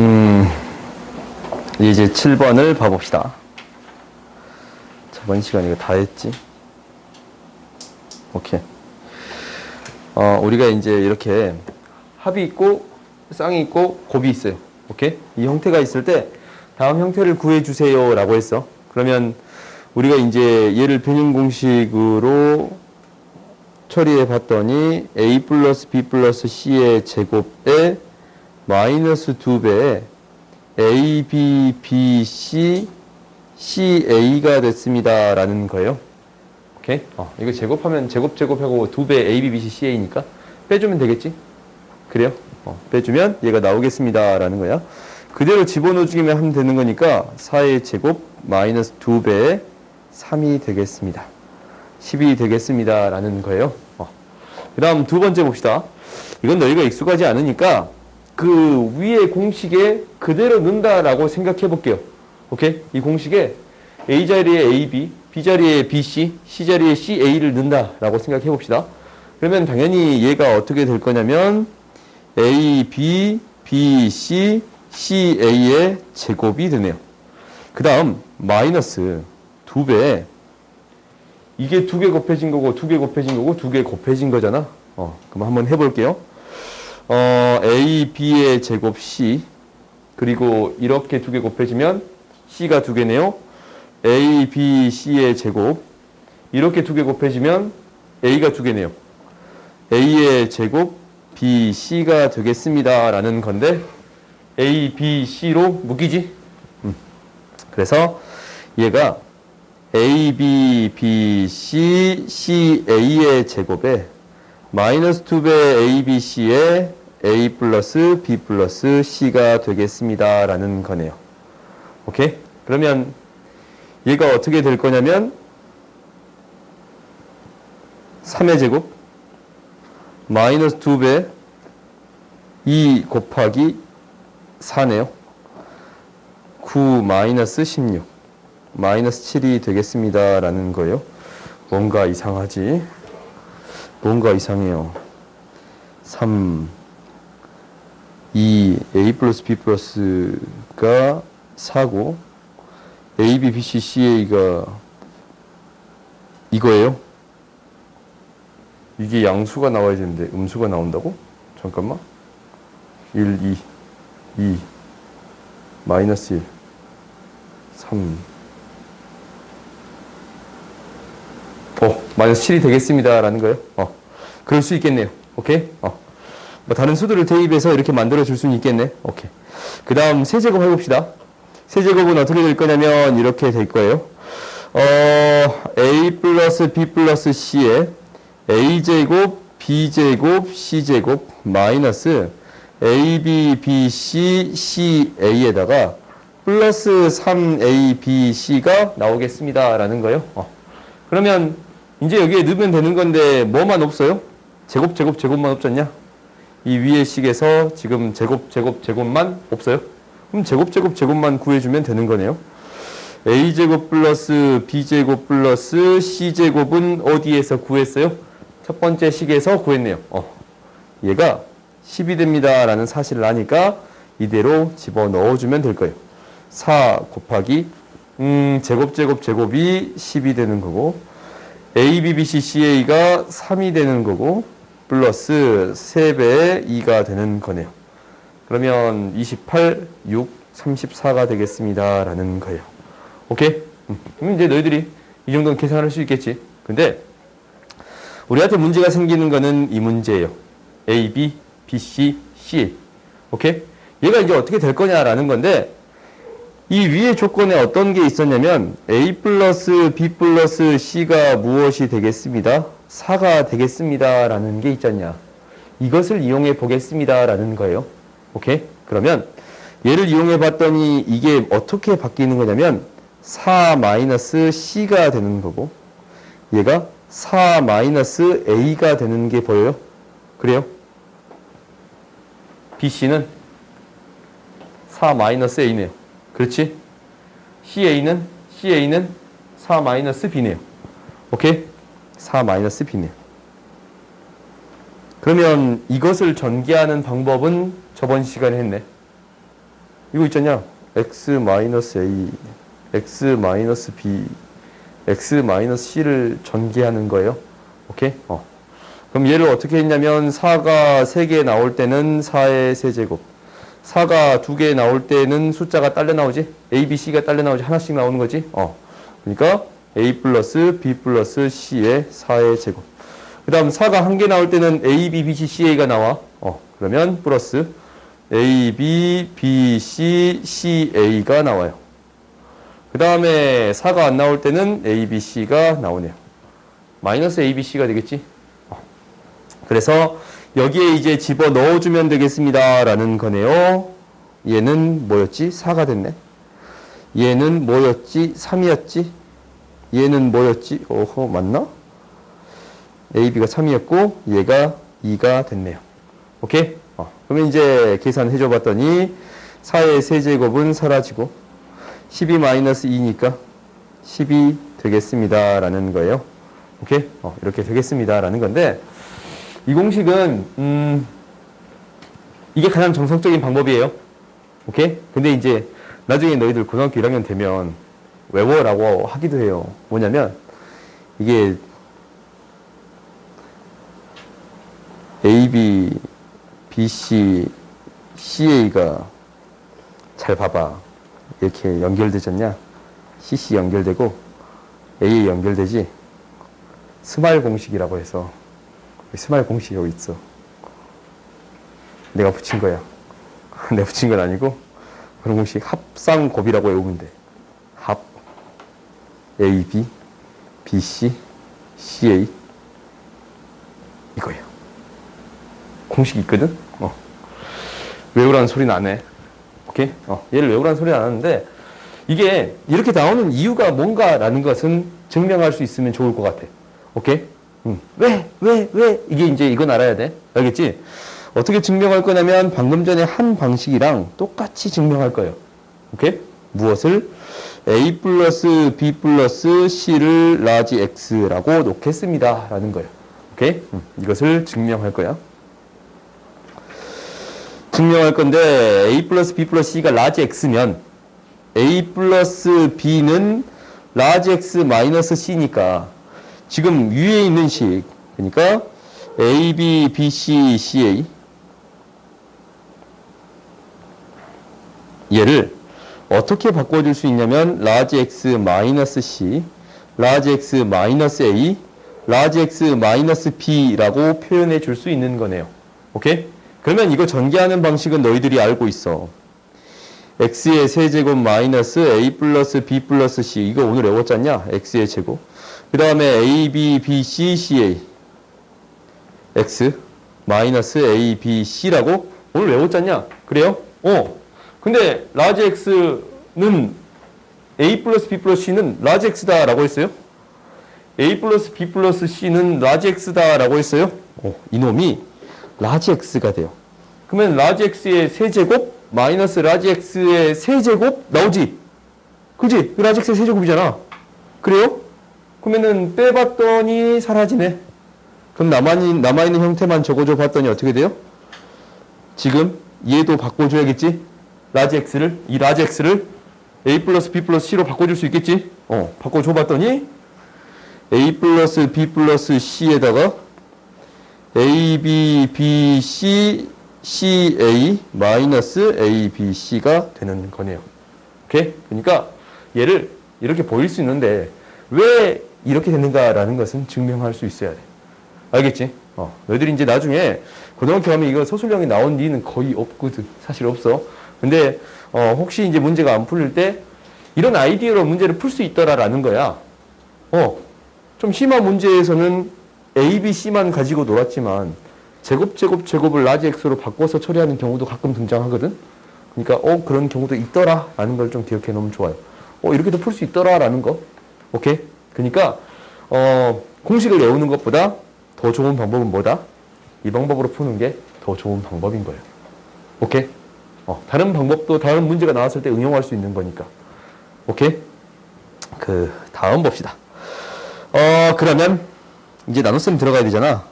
음, 이제 7번을 봐봅시다. 저번 시간에 이거 다 했지? 오케이. 어, 우리가 이제 이렇게 합이 있고, 쌍이 있고, 곱이 있어요. 오케이? 이 형태가 있을 때, 다음 형태를 구해주세요. 라고 했어. 그러면, 우리가 이제 얘를 변형 공식으로 처리해 봤더니, a 플러스 b 플러스 c의 제곱에 마이너스 2배에 a, b, b, c, c, a가 됐습니다. 라는 거예요. 오케이? 어, 이거 제곱하면 제곱 제곱하고 2배 a, b, b, c, c, a니까 빼주면 되겠지? 그래요? 어, 빼주면 얘가 나오겠습니다. 라는 거야. 그대로 집어넣어주기만 하면 되는 거니까 4의 제곱 마이너스 2배에 3이 되겠습니다. 10이 되겠습니다. 라는 거예요. 어. 그 다음 두 번째 봅시다. 이건 너희가 익숙하지 않으니까 그 위에 공식에 그대로 넣는다라고 생각해 볼게요. 오케이? 이 공식에 A 자리에 AB, B 자리에 BC, C 자리에 CA를 넣는다라고 생각해 봅시다. 그러면 당연히 얘가 어떻게 될 거냐면 A, B, B, C, CA의 제곱이 되네요. 그 다음 마이너스 두 배. 이게 두개 곱해진 거고 두개 곱해진 거고 두개 곱해진 거잖아. 어, 그럼 한번 해볼게요. 어, A, B의 제곱 C 그리고 이렇게 두 개 곱해지면 C가 두 개네요. A, B, C의 제곱 이렇게 두 개 곱해지면 A가 두 개네요. A의 제곱 B, C가 되겠습니다. 라는 건데 A, B, C로 묶이지? 음. 그래서 얘가 A, B, B, C, C, A의 제곱에 마이너스 2배 A, B, C에 A 플러스 B 플러스 C가 되겠습니다. 라는 거네요. 오케이? 그러면 얘가 어떻게 될 거냐면 3의 제곱 마이너스 2배 2 곱하기 4네요. 9 마이너스 16 마이너스 7이 되겠습니다. 라는 거예요. 뭔가 이상하지? 뭔가 이상해요. 3, 2, A 플러스 B 플러스가 4고, A, B, B, C, C, A가 이거예요? 이게 양수가 나와야 되는데 음수가 나온다고? 잠깐만. 1, 2, 2, 마이너스 1, 3, 어, 마이너스 7이 되겠습니다. 라는 거예요. 어, 그럴 수 있겠네요. 오케이? 어. 뭐 다른 수들을 대입해서 이렇게 만들어 줄 수는 있겠네. 오케이. 그 다음 세제곱 해봅시다. 세제곱은 어떻게 될 거냐면 이렇게 될 거예요. 어, a 플러스 b 플러스 c에 a제곱, b제곱, c제곱, 마이너스 ab, bc, ca에다가 플러스 3a, b, c가 나오겠습니다. 라는 거예요. 어. 그러면 이제 여기에 넣으면 되는 건데 뭐만 없어요? 제곱, 제곱, 제곱만 없잖냐? 이 위의 식에서 지금 제곱, 제곱, 제곱만 없어요? 그럼 제곱, 제곱, 제곱만 구해주면 되는 거네요. a제곱 플러스 b제곱 플러스 c제곱은 어디에서 구했어요? 첫 번째 식에서 구했네요. 어, 얘가 10이 됩니다. 라는 사실을 아니까 이대로 집어넣어주면 될 거예요. 4 곱하기 음, 제곱, 제곱, 제곱이 10이 되는 거고 a, b, b, c, ca가 3이 되는 거고 플러스 3배의 2가 되는 거네요. 그러면 28, 6, 34가 되겠습니다. 라는 거예요. 오케이? 음, 그럼 이제 너희들이 이 정도는 계산할 수 있겠지. 근데 우리한테 문제가 생기는 거는 이 문제예요. A, B, B, C, C. 오케이? 얘가 이제 어떻게 될 거냐라는 건데 이 위의 조건에 어떤 게 있었냐면 A 플러스 B 플러스 C가 무엇이 되겠습니다? 4가 되겠습니다. 라는 게 있잖냐. 이것을 이용해 보겠습니다. 라는 거예요. 오케이? 그러면 얘를 이용해 봤더니 이게 어떻게 바뀌는 거냐면 4 마이너스 C가 되는 거고 얘가 4 마이너스 A가 되는 게 보여요? 그래요? BC는 4 마이너스 A네요. 그렇지? CA는 CA는 4 마이너스 B네요. 오케이? 4 마이너스 B네요. 그러면 이것을 전개하는 방법은 저번 시간에 했네. 이거 있잖냐? x 마이너스 a, x 마이너스 b, x 마이너스 c를 전개하는 거예요. 오케이? 어. 그럼 얘를 어떻게 했냐면 4가 3개 나올 때는 4의 세제곱 4가 2개 나올 때는 숫자가 딸려 나오지 A, B, C가 딸려 나오지 하나씩 나오는 거지 어. 그러니까 A 플러스 B 플러스 C의 4의 제곱 그 다음 4가 한 개 나올 때는 A, B, B, C, C, A가 나와 어. 그러면 플러스 A, B, B, C, C, A가 나와요 그 다음에 4가 안 나올 때는 A, B, C가 나오네요 마이너스 A, B, C가 되겠지 그래서 여기에 이제 집어 넣어주면 되겠습니다. 라는 거네요. 얘는 뭐였지? 4가 됐네. 얘는 뭐였지? 3이었지? 얘는 뭐였지? 오호, 맞나? A, B가 3이었고, 얘가 2가 됐네요. 오케이? 어, 그러면 이제 계산해 줘 봤더니, 4의 세제곱은 사라지고, 12-2니까 10이 되겠습니다. 라는 거예요. 오케이? 어, 이렇게 되겠습니다. 라는 건데, 이 공식은 음, 이게 가장 정석적인 방법이에요. 오케이? 근데 이제 나중에 너희들 고등학교 1학년 되면 외워라고 하기도 해요. 뭐냐면 이게 AB, BC, CA가 잘 봐봐. 이렇게 연결되잖냐? CC 연결되고 AA 연결되지? 스마일 공식이라고 해서 스마일 공식이 여기 있어. 내가 붙인 거야. 내가 붙인 건 아니고 그런 공식 합상곱이라고 외우면 돼. 합 A, B, B, C, C, A 이거예요. 공식이 있거든? 어. 외우라는 소리는 안 해. 오케이? 어. 얘를 외우라는 소리는 안 하는데 이게 이렇게 나오는 이유가 뭔가라는 것은 증명할 수 있으면 좋을 것 같아. 오케이? 응. 왜? 왜? 왜? 이게 이제 이건 알아야 돼. 알겠지? 어떻게 증명할 거냐면 방금 전에 한 방식이랑 똑같이 증명할 거예요. 오케이? 무엇을? A 플러스 B 플러스 C를 라지 X라고 놓겠습니다. 라는 거예요. 오케이? 응. 이것을 증명할 거야. 증명할 건데 A 플러스 B 플러스 C가 라지 X면 A 플러스 B는 라지 X 마이너스 C니까 지금 위에 있는 식 그러니까 A, B, B, C, C, A 얘를 어떻게 바꿔줄 수 있냐면 라지 x 마이너스 c, 라지 x 마이너스 a, 라지 x 마이너스 b라고 표현해 줄 수 있는 거네요. 오케이? 그러면 이거 전개하는 방식은 너희들이 알고 있어. x의 세제곱 마이너스 a 플러스 b 플러스 c 이거 오늘 외웠잖냐? x의 제곱. 그 다음에 a, b, b, c, c, a x 마이너스 a, b, c라고 오늘 외웠잖냐? 그래요? 어. 근데 라지 x는 a 플러스 b 플러스 c는 라지 x다 라고 했어요. a 플러스 b 플러스 c는 라지 x다 라고 했어요. 어, 이놈이 라지 x가 돼요. 그러면 라지 x의 세제곱 마이너스 라지 x의 세제곱 나오지? 그지? 그 라지 x의 세제곱이잖아. 그래요? 그러면은 빼봤더니 사라지네. 그럼 남아있는, 남아있는 형태만 적어줘 봤더니 어떻게 돼요? 지금 얘도 바꿔줘야겠지? 라지 x를, 이 라지 x를 a 플러스 b 플러스 c로 바꿔줄 수 있겠지? 어, 바꿔줘 봤더니 a 플러스 b 플러스 c에다가 a, b, b, c, c, a 마이너스 a, b, c가 되는 거네요. 오케이? 그러니까 얘를 이렇게 보일 수 있는데 왜 이렇게 되는가라는 것은 증명할 수 있어야 돼. 알겠지? 어, 너희들이 이제 나중에 고등학교 가면 이거 서술형이 나온 뒤는 거의 없거든. 사실 없어. 근데 어, 혹시 이제 문제가 안 풀릴 때 이런 아이디어로 문제를 풀 수 있더라라는 거야. 어, 좀 심한 문제에서는 A, B, C만 가지고 놀았지만 제곱, 제곱, 제곱을 라지 X로 바꿔서 처리하는 경우도 가끔 등장하거든. 그러니까 어 그런 경우도 있더라 라는 걸 좀 기억해 놓으면 좋아요. 어 이렇게도 풀 수 있더라 라는 거. 오케이. 그러니까 어 공식을 외우는 것보다 더 좋은 방법은 뭐다? 이 방법으로 푸는 게 더 좋은 방법인 거예요. 오케이. 어, 다른 방법도 다른 문제가 나왔을 때 응용할 수 있는 거니까. 오케이? 그 다음 봅시다. 어, 그러면 이제 나눗셈 들어가야 되잖아.